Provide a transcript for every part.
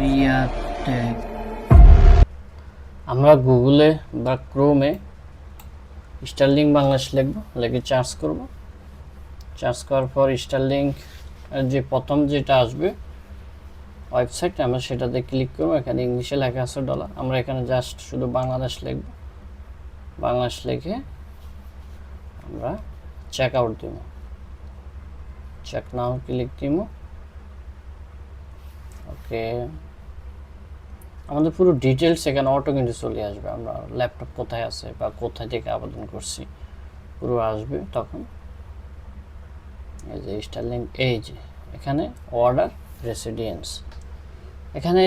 রিয়া আমরা গুগলে বা ক্রোমে স্টারলিং বাংলাদেশ লিখব, লিখে চার্জ করব। চার্জ করার পর স্টারলিং যে প্রথম যেটা আসবে ওয়েবসাইট আমরা সেটাতে ক্লিক করব। এখানে ইংলিশে লেখা আছে ডলার আমরা এখানে জাস্ট শুধু বাংলাদেশ লিখব। বাংলাদেশ লিখে আমরা চেক আউট দিব। চেক নাও ক্লিক দিব। ওকে। আমাদের পুরো ডিটেলস এখানে অটো কিন্তু চলে আসবে। আমরা ল্যাপটপ কোথায় আছে বা কোথায় থেকে আবেদন করছি, পুরো আসবে তখন। এই যে স্টারলিং এই যে এখানে অর্ডার রেসিডেন্স এখানে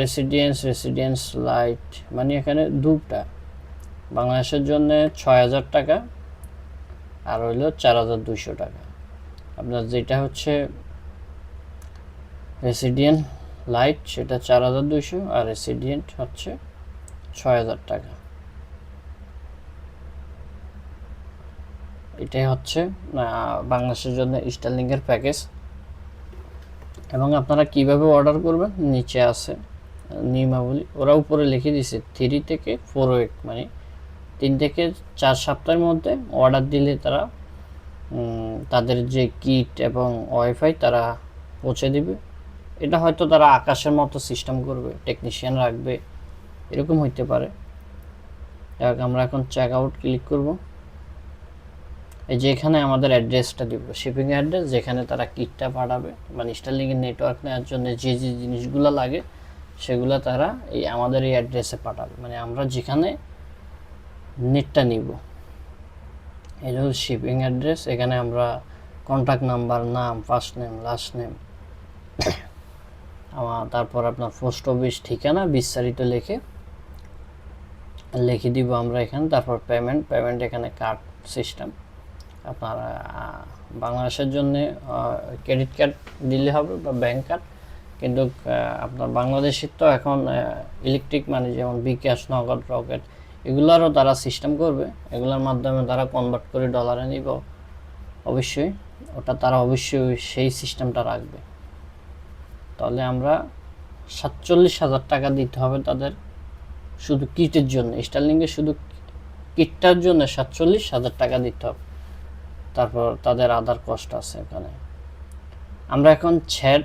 রেসিডেন্স রেসিডেন্স লাইট মানে এখানে দুটা। বাংলাদেশের জন্য ছয় হাজার টাকা, আর হইল চার হাজার দুইশো টাকা। আপনার যেটা হচ্ছে রেসিডিয়েন্ট লাইট সেটা চার হাজার দুইশো আর রেসিডিয়েন্ট হচ্ছে ছয় হাজার টাকা। এটাই হচ্ছে বাংলাদেশের জন্য স্টারলিংকের প্যাকেজ এবং আপনারা কীভাবে অর্ডার করবেন? নিচে আছে নিয়মাবলী। ওরা উপরে লিখে দিছে থ্রি থেকে ফোর উইক মানে তিন থেকে চার সপ্তাহের মধ্যে অর্ডার দিলে তারা তাদের যে কিট এবং ওয়াইফাই তারা পৌঁছে দিবে। এটা হয়তো তারা আকাশের মতো সিস্টেম করবে টেকনিশিয়ান রাখবে, এরকম হইতে পারে। যাক, আমরা এখন চেক আউট ক্লিক করব। এই যে এখানে আমাদের অ্যাড্রেসটা দিব শিপিং অ্যাড্রেস যেখানে তারা কিটটা পাঠাবে। মানে স্টারলিংয়ের নেটওয়ার্ক নেওয়ার জন্য যে যে জিনিসগুলো লাগে, সেগুলো তারা এই আমাদের এই অ্যাড্রেসে পাঠাবে। মানে আমরা যেখানে নেটটা নিব। এই হলো শিপিং অ্যাড্রেস এখানে আমরা কন্ট্যাক্ট নাম্বার নাম ফার্স্ট নেম লাস্ট নেম তারপর আপনার পোস্ট অফিস ঠিকানা বিস্তারিত লিখে লিখে দিব আমরা এখানে। তারপর পেমেন্ট পেমেন্ট এখানে কার্ড সিস্টেম আপনার বাংলাদেশের জন্য ক্রেডিট কার্ড দিলে হবে বা ব্যাংক কার্ড কিন্তু আপনার বাংলাদেশের তো এখন ইলেকট্রিক মানে যেমন বিকাশ, নগদ, রকেট, এগুলারও তারা সিস্টেম করবে। এগুলোর মাধ্যমে তারা কনভার্ট করে ডলারে নিব। অবশ্যই, ওটা তারা অবশ্যই সেই সিস্টেমটা রাখবে। তাহলে আমরা সাতচল্লিশ হাজার টাকা দিতে হবে তাদের শুধু কিটের জন্য। স্টারলিংয়ে শুধু কিটটার জন্য সাতচল্লিশ হাজার টাকা দিতে হবে। তারপর তাদের আদার কষ্ট আছে এখানে। আমরা এখন ছ্যাট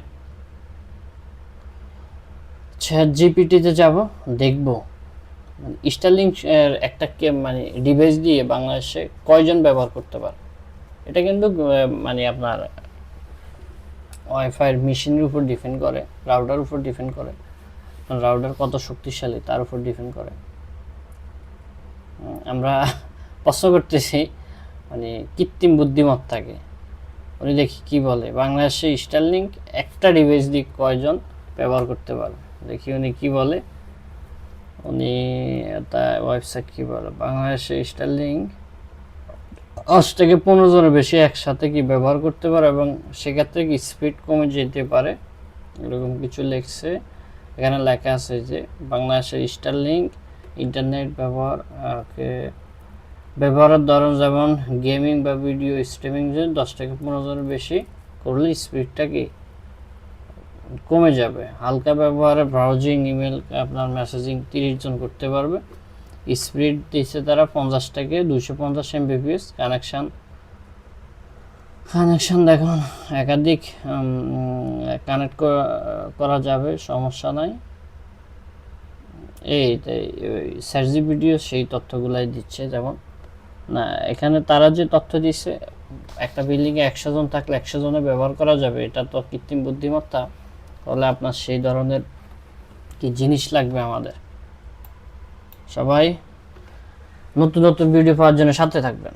ছ্যাট জিপিটিতে যাব, দেখব। স্টারলিং একটা কে মানে ডিভাইস দিয়ে বাংলাদেশে কয়জন ব্যবহার করতে পারে? এটা কিন্তু মানে আপনার ওয়াইফাইয়ের মেশিনের উপর ডিপেন্ড করে রাউটার উপর ডিপেন্ড করে। রাউটার কত শক্তিশালী, তার উপর ডিপেন্ড করে। আমরা প্রশ্ন করতেছি মানে কৃত্রিম বুদ্ধিমত্তাকে উনি দেখি কি বলে, বাংলাদেশে স্টারলিংক একটা ডিভাইস দিয়ে কয়জন ব্যবহার করতে পারে? দেখি উনি কি বলে। উনি তা ওয়েবসাইট কি বলে? বাংলাদেশে স্টারলিংক দশ থেকে পনেরো জনের বেশি একসাথে কি ব্যবহার করতে পারে এবং সেক্ষেত্রে কি স্পিড কমে যেতে পারে? এরকম কিছু লেখছে। এখানে লেখা আছে যে বাংলাদেশের স্টারলিংক ইন্টারনেট ব্যবহার ব্যবহারের ধরন যেমন গেমিং বা ভিডিও স্ট্রিমিং যে দশ থেকে পনেরো জনের বেশি করলে স্পিডটা কি কমে যাবে? হালকা ব্যবহারে ব্রাউজিং ইমেল আপনার মেসেজিং তিরিশ জন করতে পারবে। স্পিড দিচ্ছে তারা পঞ্চাশ থেকে দুশো পঞ্চাশ এমবিপিএস কানেকশান কানেকশান দেখুন, একাধিক কানেক্ট করা যাবে, সমস্যা নাই। এই সার্জি ভিডিও সেই তথ্যগুলাই দিচ্ছে, যেমন, না, এখানে তারা যে তথ্য দিচ্ছে একটা বিল্ডিংয়ে একশো জন থাকলে একশো জনে ব্যবহার করা যাবে, এটা তো কৃত্রিম বুদ্ধিমত্তা। তাহলে আপনার সেই ধরনের কি জিনিস লাগবে আমাদের? সবাই নতুন নতুন ভিডিও পাওয়ার জন্য সাথে থাকবেন।